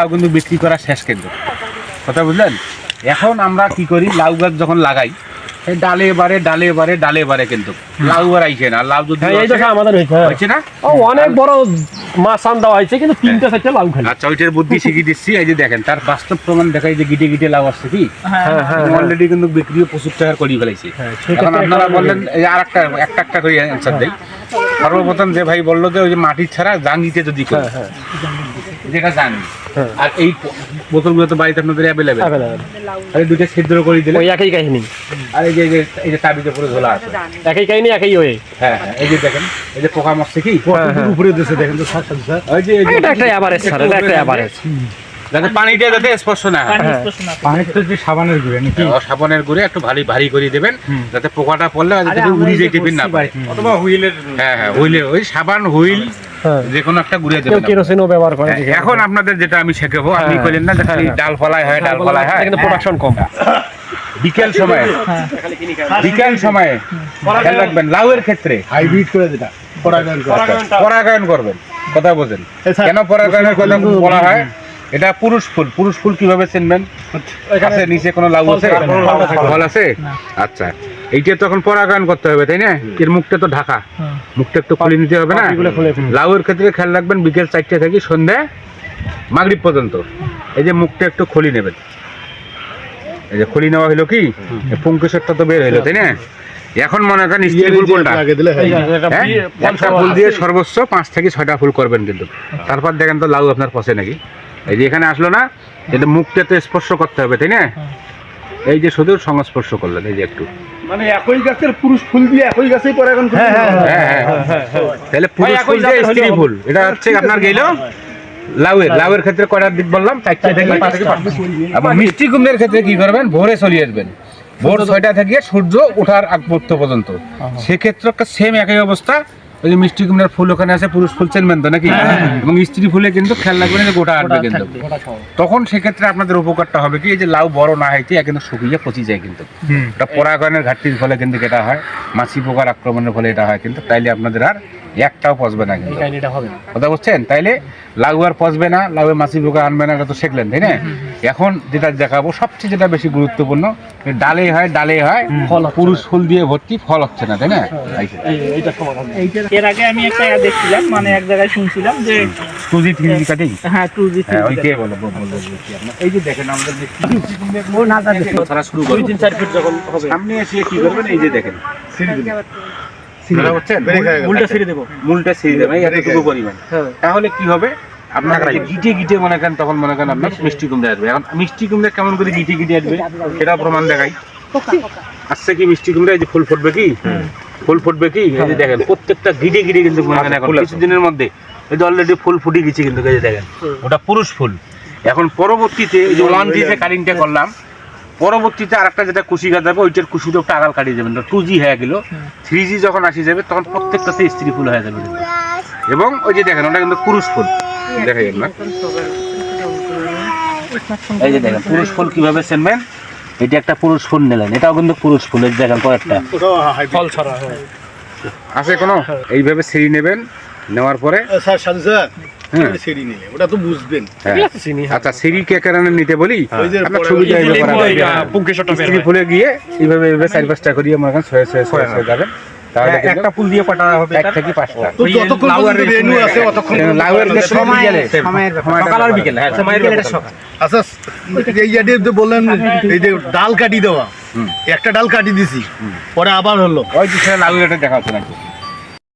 লাউ কিন্তু বিক্রি করা শেষ কিন্তু। কথা বুঝলেন? এখন আমরা কি করি লাউ গাছ যখন লাগাই ডালে বারে ডালে বারে ডালে বারে কিন্তু। লাউ আর আইছে না লাউ যদি হ্যাঁ এই দেখা আমাদের হয়েছে হ্যাঁ। না? ও অনেক বড় মাছ দেওয়া হয়েছে কিন্তু তিনটা চারটে লাউ খালি। আচ্ছা ওইটার বুদ্ধি শিখিয়ে দিচ্ছি এই যে দেখেন তার বাস্তব প্রমাণ দেখাই যে গিটে গিটে লাউ আসছে কি? হ্যাঁ হ্যাঁ অলরেডি কিন্তু বিক্রিও প্রচুর টাকা করি ফেলাইছে। হ্যাঁ, এখন আপনারা বললেন এই আর একটা একটা একটা করে অ্যান্সার দেই। সর্বপ্রথম যে ভাই বলল যে ওই যে মাটির ছাড়া জাঙ্গিতে যদি হ্যাঁ হ্যাঁ। যেটা জানি। হ্যাঁ। আর এই বোতলগুলো তো বাড়িতে আপনাদের অ্যাভেলেবেল আর দুইটা ছিদ্র করে দিলে ওই একই কাহিনী। আর এই যে এই যে- তাবিজে পুরো ঝোলা আছে। একই কাহিনী একই হ্যাঁ হ্যাঁ এই যে দেখেন এই যে পোকা মারছে কি? হ্যাঁ। উপরে দেখেন তো স্যার স্যার ওই যে এই যে- এটা একটা অ্যাভারেজ স্যার এটা একটা অ্যাভারেজ যাতে পানিটা যাতে স্পর্শ না হয়। পানির তো যে সাবানের গুঁড়ে নাকি? সাবনের গুঁড়ে একটু ভারী ভারী করে দেবেন যাতে পোকাটা পড়লে যাতে উড়ি যেতে না পারে অথবা হুইলের হ্যাঁ হ্যাঁ হুইলের ওই সাবান হুইল যে কোনো একটা কেউ দেবেন কেরোসিনও ব্যবহার করে হ্যাঁ, এখন আপনাদের যেটা আমি শেখাবো আপনি হ্যাঁ, করেন না যে খালি হ্যাঁ, ডাল ফলাই হয় ডাল ফলাই হয়। কিন্তু প্রোডাকশন কম। বিকেল সময়ে। বিকেল সময়ে। খেয়াল রাখবেন লাউয়ের ক্ষেত্রে। হাইব্রিড করে যেটা পরাগায়ন করে। পরাগায়ন করবেন কথা বোঝেন। আচ্ছা। কেন পরাগায়নের কথা বলা হয়? এটা পুরুষ ফুল। পুরুষ ফুল কীভাবে চিনবেন? নিচে কোনো লাউ আছে। ফল আছে? আচ্ছা। এইটা তখন পরাগায়ন করতে হবে তাই না? এর মুখটা তো ঢাকা। মুখটা একটু খুলে নিতে হবে না। লাউয়ের ক্ষেত্রে খেয়াল রাখবেন বিকেল চারটে থেকে সন্ধ্যা মাগরিব পর্যন্ত। এই যে মুখটা একটু খুলি নেবেন। এই যে খুলি নেওয়া হলো কি? পুঙ্কেশ্বরটা তো বের হলো তাই না? এখন মনে করেন স্ত্রী ফুল কোনটা আগে দিলে হয়। হ্যাঁ? একটা ফুল দিয়ে সর্বোচ্চ পাঁচ থেকে ছয়টা ফুল করবেন কিন্তু। তারপর দেখেন তো লাউ আপনার পচে নাকি। এই যে এখানে আসলো না এটা মুখটা তো স্পর্শ করতে হবে তাই না? এই যে শুধু সংস্পর্শ করলেন এই যে একটু। মানে একই গাছের পুরুষ ফুল দিয়ে একই গাছেই পরাগায়ন করে হ্যাঁ হ্যাঁ তাহলে পুরুষ ফুল দিয়ে স্ত্রী ফুল এটা হচ্ছে আপনার গেল? লাউয়ের লাউয়ের ক্ষেত্রে কয়টার দিক বললাম? চারটে থেকে এবং মিষ্টি কুমড়ের ক্ষেত্রে কি করবেন ভোরে চলে আসবেন। ভোর ছয়টা থেকে সূর্য ওঠার আগ পর্যন্ত। সেক্ষেত্রে একটা সেম একই অবস্থা। ওই যে মিষ্টি কুমড়ার ফুল ওখানে আছে পুরুষ ফুল চেনবেন তো নাকি? এবং স্ত্রী ফুলে কিন্তু খেয়াল রাখবেন যে গোটা আটবে কিন্তু। তখন সেক্ষেত্রে আপনাদের উপকারটা হবে কি এই যে লাউ বড় না হয়েছে কিন্তু শুকিয়ে পচি যায় কিন্তু। এটা পরাগয়নের ঘাটতির ফলে কিন্তু এটা হয়। মাছি পোকার আক্রমণের ফলে এটা হয় কিন্তু তাইলে আপনাদের আর একটাও পচবে না কিন্তু। না। কথা বুঝছেন? তাইলে লাউ আর পচবে না লাউ মাছি পোকা আনবে না এটা তো শিখলেন তাই না? এখন যেটা দেখাবো সবচেয়ে যেটা বেশি গুরুত্বপূর্ণ ডালে হয় ডালে হয় ফল পুরুষ ফুল দিয়ে ভর্তি ফল হচ্ছে না তাই না? এই যে, এই এইটা সমাধান। এর আগে আমি একটা দেখছিলাম মানে এক জায়গায় শুনছিলাম যে two G three G cutting? হ্যাঁ টু জি হ্যাঁ ওইটাই বলো। এই যে দেখেন আমাদের যে ধরা শুরু দুই তিন চার ফিট যখন হবে সামনে এসে কি করবেন? এই যে দেখেন। বুঝতে পারছেন ছিঁড়ে দেবো। মূলটা ছিঁড়ে দেবেন এতটুকু পরিমাণ। হ্যাঁ। তাহলে কি হবে? আপনার গিটে গিটে মনে করেন তখন মনে করেন আপনার মিষ্টি কুমড়ে আসবে। এখন মিষ্টি কুমড়ে কেমন করে গিটে গিটে আসবে সেটা প্রমাণ দেখাই। আসছে কি মিষ্টি কুমড়ে এই যে ফুল ফুটবে কি? ফুল ফুটবে কি? এই যে দেখেন প্রত্যেকটা গিটে গিটে কিন্তু মনে করেন এখন কিছুদিনের মধ্যে। এই যে অলরেডি ফুল ফুটে গেছে কিন্তু এই যে দেখেন। ওটা পুরুষ ফুল। এখন পরবর্তীতে এই যে ওয়ান জি যে করলাম পরবর্তীতে আরেকটা যেটা কুশি গাছ যাবে ওইটার কুশিটা একটু আগাল কাটিয়ে যাবেন টু জি হয়ে গেল থ্রি জি যখন আসি যাবে তখন প্রত্যেকটাতে স্ত্রী ফুল হয়ে যাবে। এবং ওই যে দেখেন ওটা কিন্তু পুরুষ ফুল। দেখাই না এই যে দেখেন পুরুষ ফুল কীভাবে চেনবেন এটা একটা পুরুষ ফুল নিলেন। এটাও কিন্তু পুরুষ ফুল এই যে দেখেন কয়েকটা ফল ছড়া হ্যাঁ। আছে কোনো? এইভাবে সিঁড়ি নেবেন নেওয়ার পরে? স্যার সাধু স্যার হ্যাঁ। সিঁড়ি নিলে ওটা তো বুঝবেন। হ্যাঁ। আচ্ছা সিঁড়ি কে কারণে নিতে বলি? হয়। ফুলে গিয়ে এইভাবে এইভাবে চার পাঁচটা করিয়ে করেন ছয় ছয় ছয় ছয় যাবেন তাহলে ফুল দিয়ে পাটা হবে এক থেকে পাঁচটা। যতক্ষণ রেনু আছে ততক্ষণ লাউয়ের সময় গেলে সকাল আর বিকেল হ্যাঁ সময়ের সকাল। আচ্ছা এই যে যে বললেন এই যে ডাল কাটি দেওয়া হুম। একটা ডাল কাটি দিছি পরে আবার হলো। ওই যে লাউয়ের এটা দেখা হচ্ছে নাকি?